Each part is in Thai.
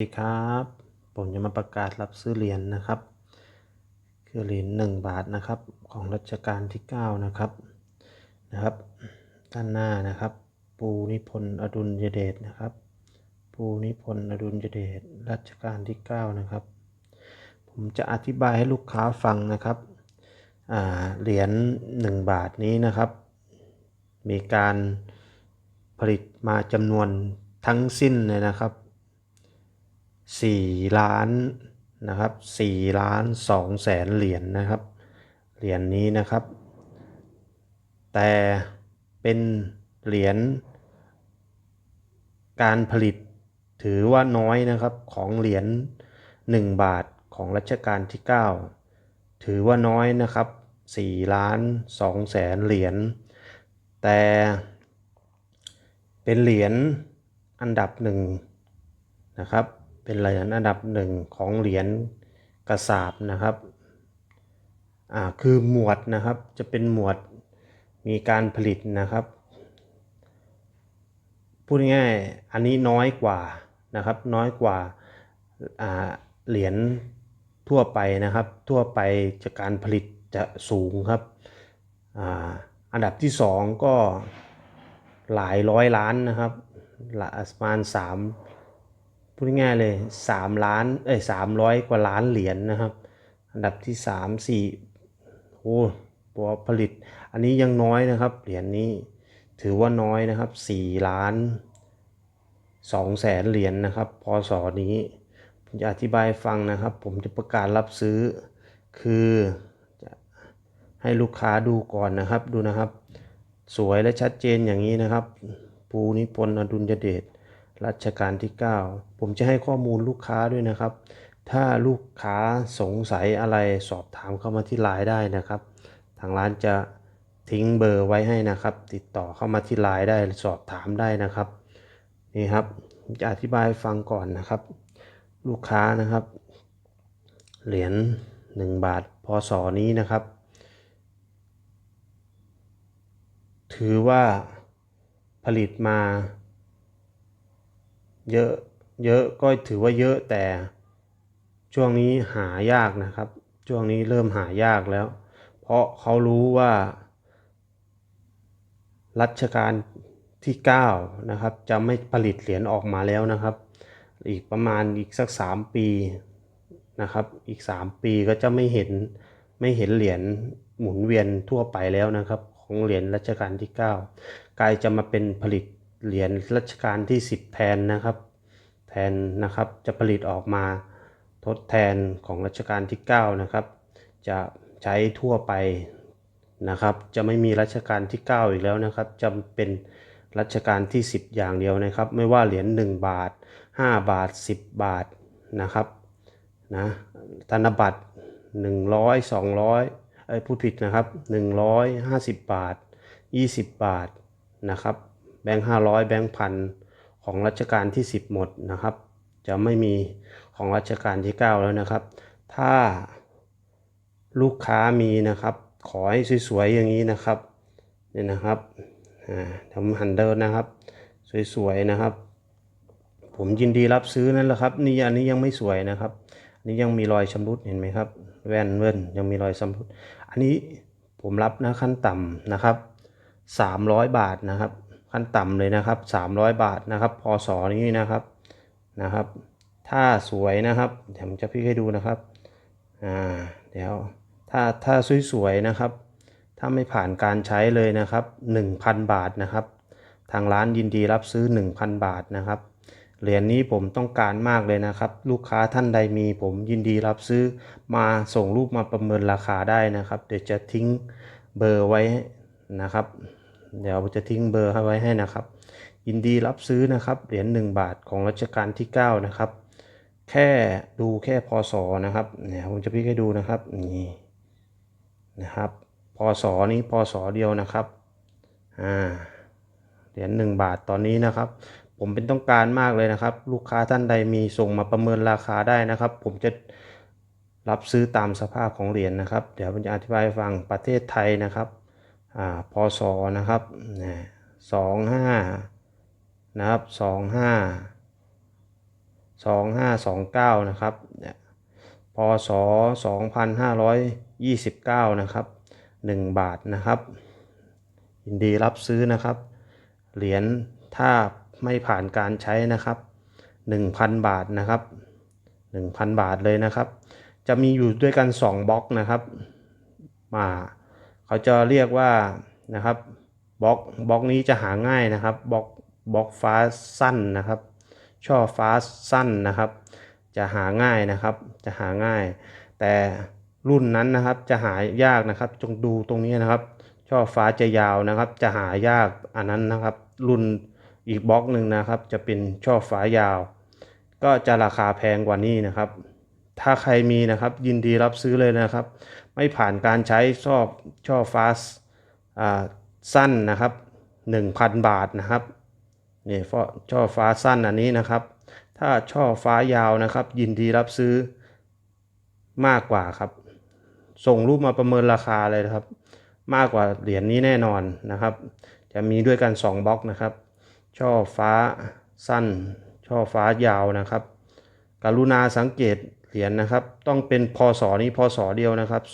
สวัสดีครับผมจะมาประกาศรับซื้อเหรียญนะครับ คือเหรียญหนึ่งบาทนะครับของรัชกาลที่ 9 นะครับนะครับ ด้านหน้านะครับ ปูนิพนธ์อดุลยเดชนะครับ ปูนิพนธ์อดุลยเดชรัชกาลที่ 9 นะครับ ผมจะอธิบายให้ลูกค้าฟังนะครับเหรียญ1บาทนี้นะครับ มีการผลิตมาจำนวนทั้งสิ้นเลยนะครับ 4 ล้านนะครับ4ล้าน2แสนเหรียญนะครับ เหรียญนี้นะครับ แต่เป็นเหรียญการผลิตถือว่าน้อยนะครับของเหรียญ1 บาทของรัชกาลที่ 9 ถือว่าน้อยนะครับ4ล้าน2แสนเหรียญ แต่เป็นเหรียญอันดับหนึ่งนะครับ เป็นเหรียญอันดับหนึ่งของเหรียญกระสาบนะครับอ่าคือหมวดนะครับจะเป็นหมวดมีการผลิตนะครับ พูดง่ายๆอันนี้น้อยกว่านะครับน้อยกว่าอ่าเหรียญทั่วไปนะครับ ทั่วไปจากการผลิตจะสูงครับอ่าอันดับที่สองก็หลายร้อยล้านนะครับละประมาณสาม พูดง่ายเลยสามล้านเอ้ยสามร้อยกว่าล้านเหรียญนนะครับ อันดับที่สามสี่โอ้ตัวผลิต อันนี้ยังน้อยนะครับ เหรียญนี้ถือว่าน้อยนะครับสี่ล้านสองแสนเหรียญนะครับพศนี้ผมจะอธิบายฟังนะครับ ผมจะประกาศรับซื้อ คือจะให้ลูกค้าดูก่อนนะครับดูนะครับ สวยและชัดเจนอย่างนี้นะครับปูนิพนธ์อดุลยเดช รัชกาลที่ 9 ผมจะให้ข้อมูลลูกค้าด้วยนะครับ ถ้าลูกค้าสงสัยอะไรสอบถามเข้ามาที่ไลน์ได้นะครับ ทางร้านจะทิ้งเบอร์ไว้ให้นะครับ ติดต่อเข้ามาที่ไลน์ได้สอบถามได้นะครับนี่ครับจะอธิบายฟังก่อนนะครับ ลูกค้านะครับ เหรียญ1 บาทพศนี้นะครับ ถือว่าผลิตมา เยอะเยอะก็ถือว่าเยอะแต่ช่วงนี้หายากนะครับ ช่วงนี้เริ่มหายากแล้ว เพราะเขารู้ว่า รัชกาลที่ 9 นะครับ จะไม่ผลิตเหรียญออกมาแล้วนะครับ อีกประมาณอีกสัก 3 ปีนะครับ อีก 3 ปีก็จะไม่เห็นไม่เห็นเหรียญหมุนเวียนทั่วไปแล้วนะครับ ของเหรียญรัชกาลที่ 9 กลายจะมาเป็นผลิต เหรียญรัชกาลที่ 10 แทนนะครับ แทนนะครับจะผลิตออกมาทดแทนของรัชกาลที่ 9 นะครับ จะใช้ทั่วไปนะครับ จะไม่มีรัชกาลที่ 9 อีกแล้วนะครับจะเป็นรัชกาลที่ 10 อย่างเดียวนะครับ ไม่ว่าเหรียญ1บาท 5 บาท 10 บาทนะครับนะธนบัตร 100 200เอ้ยพูดผิดนะครับ 150 บาท 20 บาทนะครับ แบงค์500แบงค์พันของรัชกาลที่ 10 หมดนะครับ จะไม่มีของรัชกาลที่ 9 แล้วนะครับ ถ้าลูกค้ามีนะครับ ขอให้สวยๆอย่างนี้นะครับเนี่ยนะครับอ่าทำหันเดินนะครับ สวยๆนะครับ ผมยินดีรับซื้อนั่นแหละครับ นี่อันนี้ยังไม่สวยนะครับอันนี้ยังมีรอยชำรุดเห็นไหมครับ แว่นเว้นยังมีรอยชำรุด อันนี้ผมรับนะขั้นต่ำนะครับ 300 บาทนะครับ ขั้นต่ำเลยนะครับ 300 บาทนะครับพศนี้นะครับนะครับ ถ้าสวยนะครับเดี๋ยวผมจะพี่ให้ดูนะครับอ่าเดี๋ยวถ้าถ้าสวยๆนะครับ ถ้าไม่ผ่านการใช้เลยนะครับ 1,000 บาทนะครับ ทางร้านยินดีรับซื้อ 1,000 บาทนะครับเหรียญนี้ผมต้องการมากเลยนะครับ ลูกค้าท่านใดมีผมยินดีรับซื้อมาส่งรูปมาประเมินราคาได้นะครับ เดี๋ยวจะทิ้งเบอร์ไว้นะครับ เดี๋ยวจะทิ้งเบอร์ไว้ให้นะครับ ยินดีรับซื้อนะครับเหรียญ1บาทของรัชกาลที่ 9 นะครับ แค่ดูแค่พศนะครับเนี่ยผมจะพิกให้ดูนะครับนี่นะครับพศนี้พศเดียวนะครับอ่าเหรียญ1บาทตอนนี้นะครับ ผมเป็นต้องการมากเลยนะครับ ลูกค้าท่านใดมีส่งมาประเมินราคาได้นะครับ ผมจะรับซื้อตามสภาพของเหรียญนะครับ เดี๋ยวผมจะอธิบายฟังประเทศไทยนะครับ พศนะครับสองห้านะครับสองห้า2529นะครับเนี่ยพศ2529นะครับ1บาทนะครับยินดีรับซื้อนะครับ เหรียญถ้าไม่ผ่านการใช้นะครับ1,000บาทนะครับ1,000บาทเลยนะครับ จะมีอยู่ด้วยกัน2บล็อกนะครับมา เขาจะเรียกว่านะครับบล็อกบล็อกนี้จะหาง่ายนะครับบล็อกบล็อกฟ้าสั้นนะครับ ช่อฟ้าสั้นนะครับ จะหาง่ายนะครับ จะหาง่าย แต่รุ่นนั้นนะครับจะหายากนะครับจงดูตรงนี้นะครับ ช่อฟ้าจะยาวนะครับ จะหายากอันนั้นนะครับ รุ่นอีกบล็อกหนึ่งนะครับ จะเป็นช่อฟ้ายาว ก็จะราคาแพงกว่านี้นะครับ ถ้าใครมีนะครับยินดีรับซื้อเลยนะครับ ไม่ผ่านการใช้ช่อช่อฟ้าสั้นนะครับ 1,000 บาทนะครับนี่ช่อฟ้าสั้นอันนี้นะครับ ถ้าช่อฟ้ายาวนะครับ ยินดีรับซื้อมากกว่าครับ ส่งรูปมาประเมินราคาเลยนะครับ มากกว่าเหรียญนี้แน่นอนนะครับ จะมีด้วยกัน 2บล็อกนะครับ ช่อฟ้าสั้น ช่อฟ้ายาวนะครับ กรุณาสังเกต เหรียญนะครับ ต้องเป็นพศนี้พศเดียวนะครับ2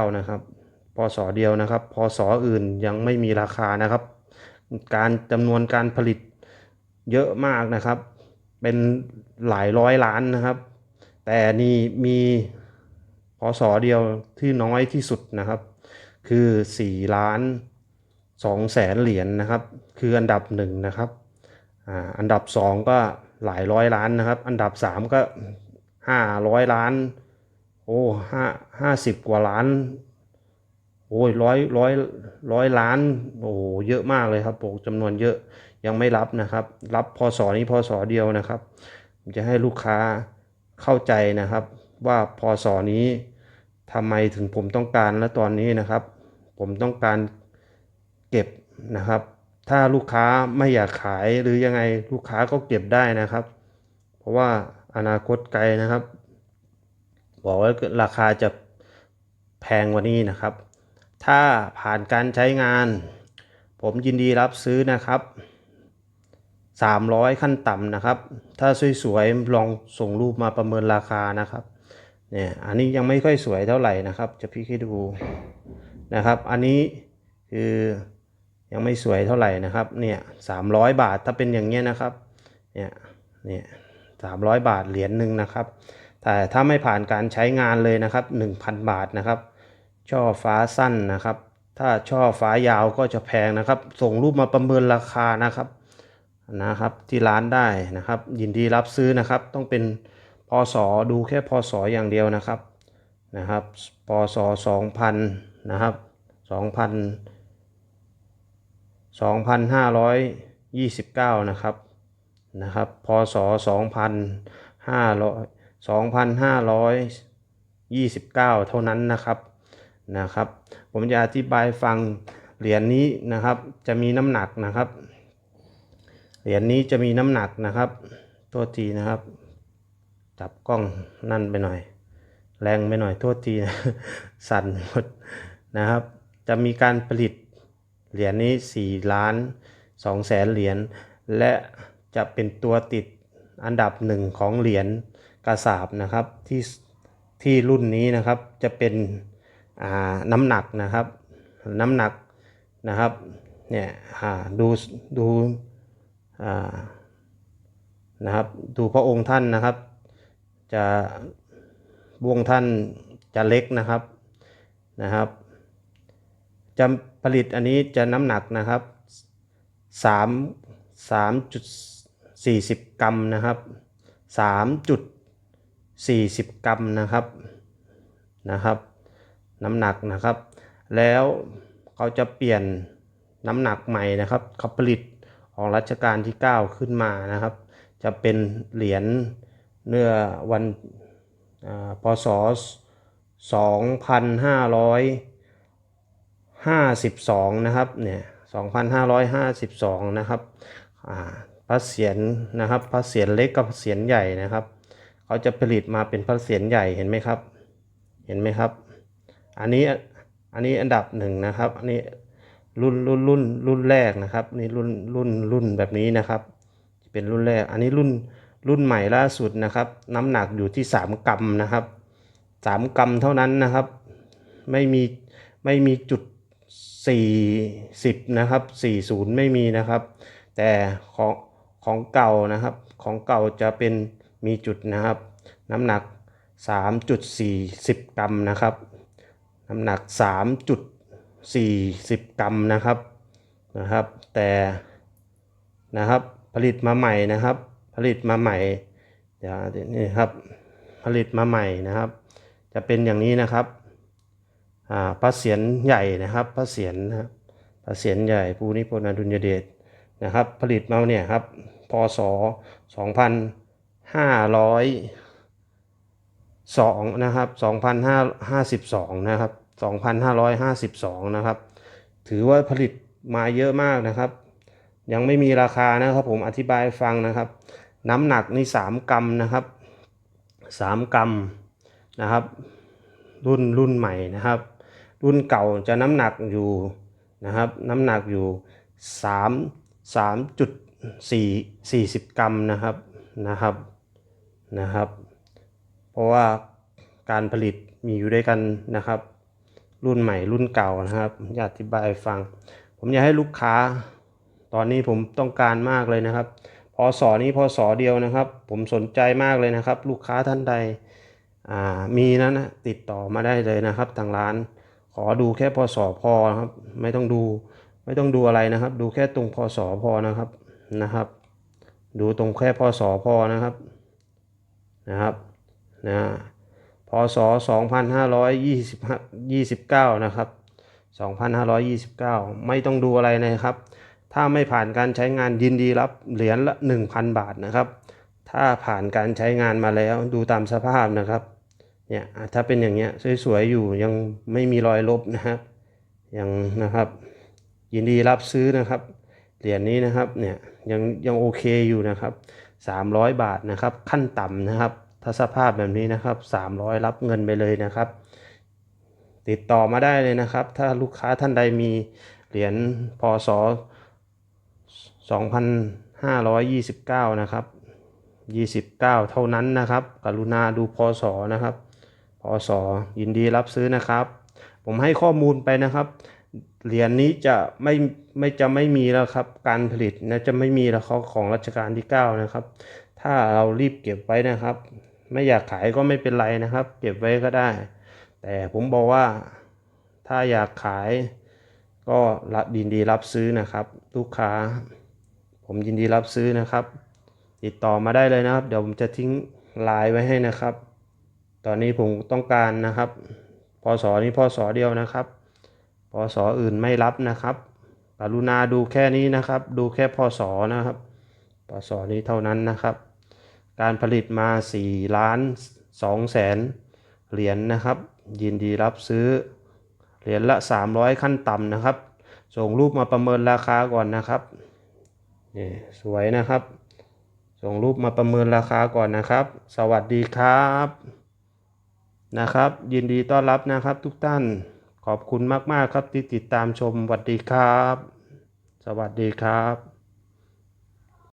2529นะครับพศเดียวนะครับพศอื่นยังไม่มีราคานะครับ การจำนวนการผลิตเยอะมากนะครับ เป็นหลายร้อยล้านนะครับ แต่นี่มีพศเดียวที่น้อยที่สุดนะครับ คือ4ล้าน2แสนเหรียญนนะครับ คืออันดับหนึ่งนะครับอ่าอันดับ 2 ก็ หลายร้อยล้านนะครับ อันดับ 3 ก็500ล้าน โอ้ห้าห้าสิบกว่าล้าน โอ้ยร้อยร้อยร้อยล้าน โอ้เยอะมากเลยครับโอ้จำนวนเยอะยังไม่รับนะครับ รับพศนี้พศเดียวนะครับจะให้ลูกค้าเข้าใจนะครับ ว่าพศนี้ทำไมถึงผมต้องการและตอนนี้นะครับ ผมต้องการเก็บนะครับ ถ้าลูกค้าไม่อยากขายหรือยังไงลูกค้าก็เก็บได้นะครับ เพราะว่าอนาคตไกลนะครับ บอกว่าราคาจะแพงกว่านี้นะครับ ถ้าผ่านการใช้งาน ผมยินดีรับซื้อนะครับ 300 ขั้นต่ำนะครับ ถ้าสวยๆลองส่งรูปมาประเมินราคานะครับเนี่ยอันนี้ยังไม่ค่อยสวยเท่าไหร่นะครับ จะพี่ให้ดูนะครับ อันนี้คือ ยังไม่สวยเท่าไหร่นะครับเนี่ย300บาทถ้าเป็นอย่างเงี้ยนะครับเนี่ยเนี่ย300บาทเหรียญหนึ่งนะครับ แต่ถ้าไม่ผ่านการใช้งานเลยนะครับ1,000บาทนะครับ ช่อฟ้าสั้นนะครับ ถ้าช่อฟ้ายาวก็จะแพงนะครับ ส่งรูปมาประเมินราคานะครับนะครับที่ร้านได้นะครับ ยินดีรับซื้อนะครับ ต้องเป็นพศดูแค่พศอย่างเดียวนะครับนะครับพศ2000นะครับ2,000 2,529 นะครับนะครับ พศ 2,500 2,529 เท่านั้นนะครับนะครับ ผมจะอธิบายฟังเหรียญนนี้นะครับ จะมีน้ำหนักนะครับ เหรียญนนี้จะมีน้ำหนักนะครับโทษทีนะครับ จับกล้องนั่นไปหน่อย แรงไปหน่อยโทษทีนะสั่นหมดนะครับ จะมีการผลิต เหรียญนี้4ล้าน2แสนเหรียญและจะเป็นตัวติดอันดับหนึ่งของเหรียญกระสาบนะครับที่ที่รุ่นนี้นะครับจะเป็นน้ำหนักนะครับ น้ำหนักนะครับเนี่ยดูดูนะครับดูพระองค์ท่านนะครับ จะวงท่านจะเล็กนะครับนะครับ จะผลิตอันนี้จะน้ำหนักนะครับสามสามจุดสี่สิบกรัมนะครับสามจุดสี่สิบกรัมนะครับนะครับ น้ำหนักนะครับ แล้วเขาจะเปลี่ยนน้ำหนักใหม่นะครับเขาผลิตของรัชกาลที่ 9 ขึ้นมานะครับ จะเป็นเหรียญเนื้อวันอ่าพศ 2552นะครับเนี่ย2552นะครับอ่าพระเศียรนะครับพระเศียรเล็กกับพระเศียรใหญ่นะครับเขาจะผลิตมาเป็นพระเศียรใหญ่เห็นไหมครับ เห็นไหมครับ อันนี้อันนี้อันดับหนึ่งนะครับอันนี้รุ่นรุ่นรุ่นรุ่นแรกนะครับนี่รุ่นรุ่นรุ่นแบบนี้นะครับเป็นรุ่นแรก อันนี้รุ่นรุ่นใหม่ล่าสุดนะครับ น้ำหนักอยู่ที่ 3 กรัมนะครับ 3 กรัมเท่านั้นนะครับ ไม่มีไม่มีจุด 40นะครับ40 ไม่มีนะครับ แต่ของของเก่านะครับของเก่าจะเป็นมีจุดนะครับ น้ำหนัก 3.40 กรัมนะครับ น้ำหนัก 3.40 กรัมนะครับนะครับ แต่นะครับผลิตมาใหม่นะครับ ผลิตมาใหม่เดี๋ยวนี่ครับผลิตมาใหม่นะครับ จะเป็นอย่างนี้นะครับ พระเศียรใหญ่นะครับ พระเศียรนะครับพระเศียรใหญ่ภูนิพนธ์อดุลยเดชนะครับ ผลิตมาเนี่ยครับพศ 2500สองนะครับสองพันห้าห้าสิบสองนะครับสองพันห้าร้อยห้าสิบสองนะครับ ถือว่าผลิตมาเยอะมากนะครับ ยังไม่มีราคานะครับผมอธิบายฟังนะครับ น้ำหนักนี่สามกรัมนะครับสามกรัมนะครับ รุ่นรุ่นใหม่นะครับ รุ่นเก่าจะน้ำหนักอยู่นะครับน้ำหนักอยู่สามสามจุดสี่สี่สิบกรัมนะครับนะครับนะครับ เพราะว่าการผลิตมีอยู่ด้วยกันนะครับ รุ่นใหม่รุ่นเก่านะครับอยากอธิบายฟัง ผมอยากให้ลูกค้า ตอนนี้ผมต้องการมากเลยนะครับพอสอนี้พอสอเดียวนะครับ ผมสนใจมากเลยนะครับ ลูกค้าท่านใดมีนั้นนะติดต่อมาได้เลยนะครับทางร้าน ขอดูแค่พอสอพอนะครับ ไม่ต้องดูไม่ต้องดูอะไรนะครับ ดูแค่ตรงพอสอพอนะครับนะครับ ดูตรงแค่พอสอพอนะครับนะครับนะพศ2529 นะครับ 2529 ไม่ต้องดูอะไรนะครับ ถ้าไม่ผ่านการใช้งานยินดีรับเหรียญละ 1,000 บาทนะครับ ถ้าผ่านการใช้งานมาแล้วดูตามสภาพนะครับ เนี่ยถ้าเป็นอย่างเงี้ยสวยๆอยู่ยังไม่มีรอยลบนะครับยังนะครับ ยินดีรับซื้อนะครับเหรียญนี้นะครับเนี่ยยังยังโอเคอยู่นะครับ 300 บาทนะครับ ขั้นต่ำนะครับถ้าสภาพแบบนี้นะครับ 300 รับเงินไปเลยนะครับ ติดต่อมาได้เลยนะครับ ถ้าลูกค้าท่านใดมีเหรียญพศ2529 นะครับ 29 เท่านั้นนะครับ กรุณาดูพศนะครับ พศยินดีรับซื้อนะครับ ผมให้ข้อมูลไปนะครับ เหรียญนี้จะไม่ไม่จะไม่มีแล้วครับ การผลิตนะจะไม่มีแล้วเขาของรัชกาลที่ 9 นะครับ ถ้าเรารีบเก็บไว้นะครับ ไม่อยากขายก็ไม่เป็นไรนะครับ เก็บไว้ก็ได้ แต่ผมบอกว่าถ้าอยากขายก็รับยินดีรับซื้อนะครับ ลูกค้า ผมยินดีรับซื้อนะครับ ติดต่อมาได้เลยนะครับ เดี๋ยวผมจะทิ้งไลน์ไว้ให้นะครับ ตอนนี้ผมต้องการนะครับพศนี้พศเดียวนะครับพศอื่นไม่รับนะครับกรุณาดูแค่นี้นะครับ ดูแค่พศนะครับพศนี้เท่านั้นนะครับ การผลิตมา4ล้าน2แสนเหรียญนนะครับ ยินดีรับซื้อเหรียญละ 300 ขั้นต่ำนะครับ ส่งรูปมาประเมินราคาก่อนนะครับนี่สวยนะครับ ส่งรูปมาประเมินราคาก่อนนะครับ สวัสดีครับ นะครับ ยินดีต้อนรับนะครับทุกท่านขอบคุณมาก ๆ ครับที่ติดตามชมสวัสดีครับ สวัสดีครับ